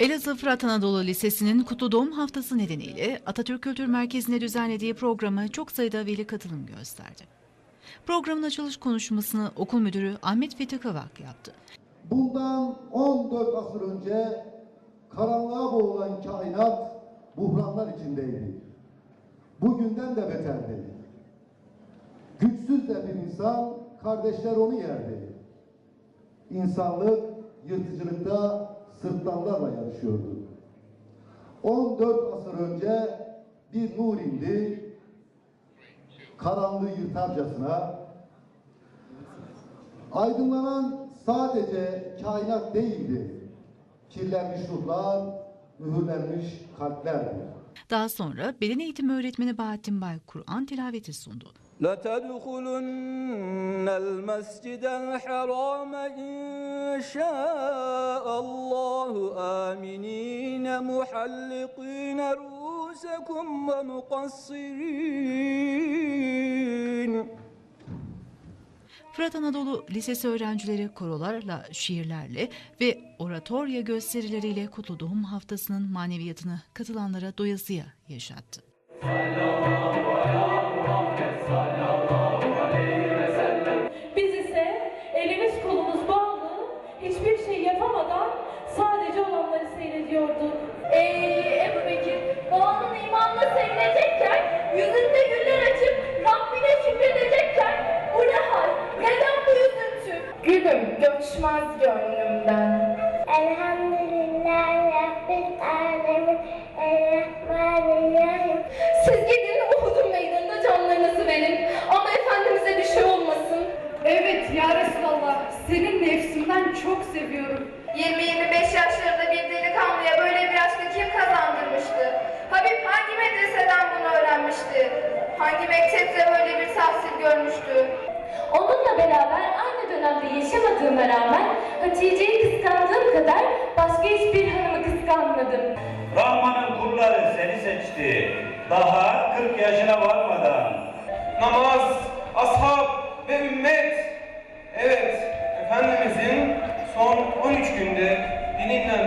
Elazığ Fırat Anadolu Lisesi'nin Kutlu Doğum Haftası nedeniyle Atatürk Kültür Merkezi'nde düzenlediği programa çok sayıda veli katılım gösterdi. Programın açılış konuşmasını okul müdürü Ahmet Fethi Kavak yaptı. Bundan 14 asır önce karanlığa boğulan kainat buhranlar içindeydi. Bugünden de beterdi. Güçsüz de bir insan, kardeşler onu yerdi. İnsanlık sırtlanlarla yarışıyordu. 14 asır önce bir nur indi, karanlığı yırtarcasına, Aydınlanan sadece kainat değildi. Kirlenmiş ruhlar, mühürlenmiş kalplerdi. Daha sonra beden eğitimi öğretmeni Bahattin Bay Kur'an tilaveti sundu. لتدخلن المسجد الحرام إن شاء الله آمنين محلقين رؤوسكم ومقصرين Fırat Anadolu Lisesi öğrencileri korolarla, şiirlerle ve oratorya gösterileriyle Kutlu Doğum Haftası'nın maneviyatını katılanlara doyasıya yaşattı. Biz sadece olanları seyrediyorduk. Ey Ebu Bekir, doğanın imanla sevinecekken, yüzünde güller açıp Rabbine şükredecekken, bu ne hal, neden bu üzüntü? Gülüm göçmez gönlümden. Elhamdülillah Rabbil Alemin Errahmanirrahim Siz gidin Uhud'un meydanında canlarınızı verin. Ama Efendimiz'e bir şey olmasın. Evet ya Resulallah, senin nefsimden çok seviyorum. 20-25 yaşlarında bir delikanlıya böyle bir aşkı kim kazandırmıştı? Habib hangi medreseden bunu öğrenmişti? Hangi mektepte böyle bir tahsil görmüştü? Onunla beraber aynı dönemde yaşamadığıma rağmen Hatice'yi kıskandığım kadar başka hiçbir hanımı kıskanmadım. Rahman'ın kulları seni seçti. Daha 40 yaşına varmadan. namaz, ashab ve ümmet. Son 13 günde dininden